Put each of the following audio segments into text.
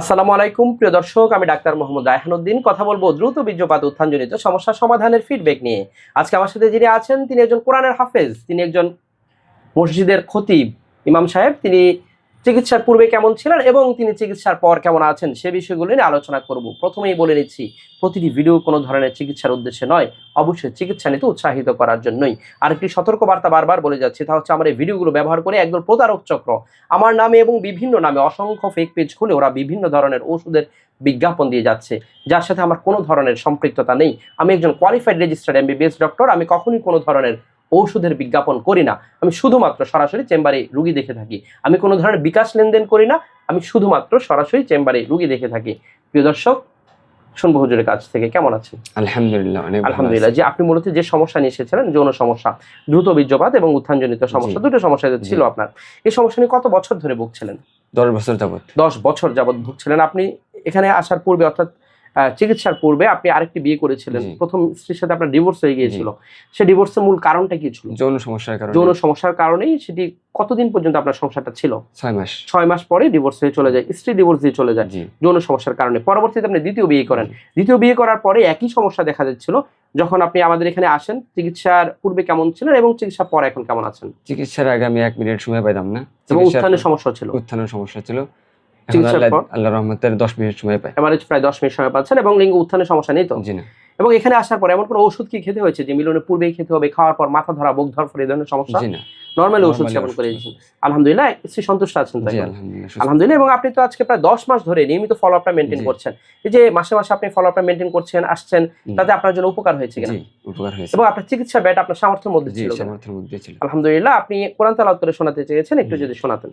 আসসালামু আলাইকুম। প্রিয় দর্শক, আমি ডাক্তার মোহাম্মদ রায়হানুদ্দিন। কথা বলব দ্রুত বীর্যপাত উত্থানজনিত সমস্যা সমাধানের ফিডব্যাক নিয়ে। আজকে আমার সাথে যিনি আছেন, তিনি একজন কোরআনের হাফেজ। তিনি একজন মসজিদের খতিব ইমাম সাহেব। তিনি চিকিৎসার পূর্বে কেমন ছিলেন এবং তিনি চিকিৎসার পর কেমন আছেন সে বিষয়গুলো নিয়ে আলোচনা করব। প্রথমেই বলে নিচ্ছি, প্রতিটি ভিডিও কোনো ধরনের চিকিৎসার উদ্দেশ্যে নয়, অবশ্যই চিকিৎসা নিতে উৎসাহিত করার জন্যই। আর আরেকটি সতর্কবার্তা বারবার বলে যাচ্ছি, তা হচ্ছে আমার এই ভিডিওগুলো ব্যবহার করে একদল প্রতারক চক্র, আমার নামে এবং বিভিন্ন নামে অসংখ্য ফেক পেজ খুলে ওরা বিভিন্ন ধরনের ওষুধের বিজ্ঞাপন দিয়ে যাচ্ছে, যার সাথে আমার কোনো ধরনের সম্পৃক্ততা নেই। আমি একজন কোয়ালিফাইড রেজিস্টার্ড এমবিবিএস ডক্টর আমি কখনই কোনো ধরনের ঔষধের বিজ্ঞাপন করি না। আমি শুধুমাত্র সরাসরি চেম্বারে রুগী দেখে থাকি। আমি কোনো ধরনের বিকাশ লেনদেন করি না আমি শুধুমাত্র সরাসরি চেম্বারে রুগী দেখে থাকি। প্রিয় দর্শক শুনব হুজুরের কাছ থেকে কেমন আছেন? আলহামদুলিল্লাহ আলহামদুলিল্লাহ যে আপনি মূলত যে সমস্যা নিয়ে এসেছিলেন যৌন সমস্যা দ্রুত বীর্যপাত এবং উত্থানজনিত সমস্যা দুটো সমস্যা ছিল আপনার। এই সমস্যা নিয়ে কত বছর ধরে ভুগছিলেন? দশ বছর যাবত দশ বছর যাবৎ ভুগছিলেন। আপনি এখানে আসার পূর্বে অর্থাৎ চিকিৎসার পূর্বে আপনি আরেকটি বিয়ে করেছিলেন। প্রথম স্ত্রীর সাথে আপনার ডিভোর্স হয়ে গিয়েছিল। সে ডিভোর্সের মূল কারণটা কি ছিল? যৌন সমস্যার কারণে। যৌন সমস্যার কারণেই সেটি কতদিন পর্যন্ত আপনার সংসারটা ছিল? ছয় মাস। ছয় মাস পরে ডিভোর্স হয়ে চলে যায়। স্ত্রী ডিভোর্স দিয়ে চলে যায় যৌন সমস্যার কারণে। পরবর্তীতে আপনি দ্বিতীয় বিয়ে করেন। দ্বিতীয় বিয়ে করার পরে একই সমস্যা দেখা যাচ্ছিল। যখন আপনি আমাদের এখানে আসেন চিকিৎসার পূর্বে কেমন ছিলেন এবং চিকিৎসার পরে এখন কেমন আছেন? চিকিৎসার আগে আমি এক মিনিট সময় পাইতাম না। এবং উত্থানের সমস্যা ছিল। উত্থানের সমস্যা ছিল। আল্লাহ রহমতের দশ মিনিট সময় পাই এভারেজ প্রায় দশ মিনিট সময় পাচ্ছেন এবং লিঙ্গ উত্থানের সমস্যা নেই তো? জি না। এবং এখানে আসার পর এমন কোনো ওষুধ কি খেতে হয়েছে যে মিলনের পূর্বেই খেতে হবে খাওয়ার পর মাথা ধরা বুক ধরফর এই ধরনের সমস্যা? জি না। নর্মালি ওষুধ সেবন করে দিয়েছেন। আলহামদুলিল্লাহ স্ত্রী সন্তুষ্ট আছেন তো আলহামদুলিল্লাহ এবং আপনি তো আজকে প্রায় দশ মাস ধরে নিয়মিত ফলো আপটা মেনটেন করছেন। এই যে মাসে মাসে আপনি ফলো আপটা মেনটেন করছেন আসছেন তাতে আপনার জন্য উপকার হয়েছে কিনা? উপকার হয়েছে। এবং আপনার চিকিৎসা ব্যয়টা আপনার সামর্থ্যের মধ্যে জি ছিল সামর্থ্যের মধ্যে ছিল। আলহামদুলিল্লাহ আপনি কোরআন তালাওয়াত করে শোনাতে চেয়েছেন একটু যদি শোনাতেন।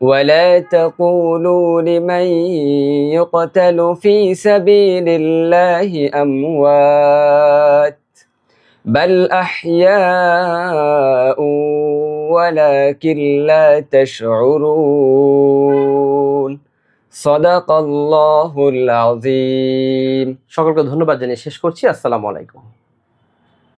ولا تقولوا لمن يقتل في سبيل الله أموات بل أحياء ولكن لا تشعرون صدق الله العظيم সকলকে ধন্যবাদ জানিয়ে শেষ করছি আসসালামু আলাইকুম